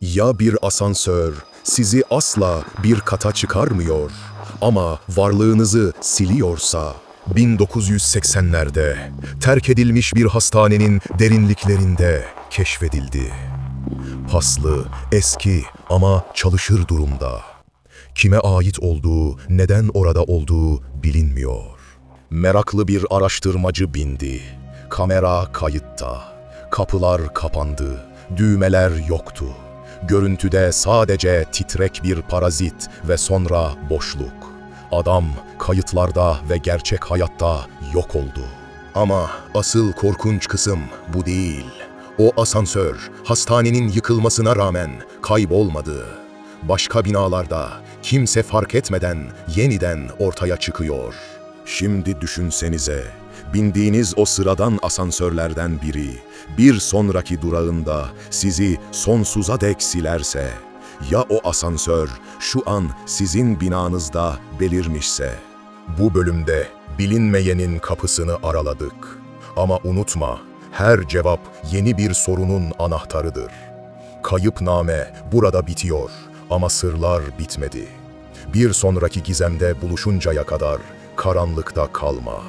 Ya bir asansör sizi asla bir kata çıkarmıyor ama varlığınızı siliyorsa? 1980'lerde terk edilmiş bir hastanenin derinliklerinde keşfedildi. Paslı, eski ama çalışır durumda. Kime ait olduğu, neden orada olduğu bilinmiyor. Meraklı bir araştırmacı bindi. Kamera kayıtta. Kapılar kapandı. Düğmeler yoktu. Görüntüde sadece titrek bir parazit ve sonra boşluk. Adam kayıtlarda ve gerçek hayatta yok oldu. Ama asıl korkunç kısım bu değil. O asansör hastanenin yıkılmasına rağmen kaybolmadı. Başka binalarda kimse fark etmeden yeniden ortaya çıkıyor. Şimdi düşünsenize, bindiğiniz o sıradan asansörlerden biri bir sonraki durağında sizi sonsuza dek silerse, ya o asansör şu an sizin binanızda belirmişse? Bu bölümde bilinmeyenin kapısını araladık. Ama unutma, her cevap yeni bir sorunun anahtarıdır. Kayıpname burada bitiyor ama sırlar bitmedi. Bir sonraki gizemde buluşuncaya kadar karanlıkta kalma.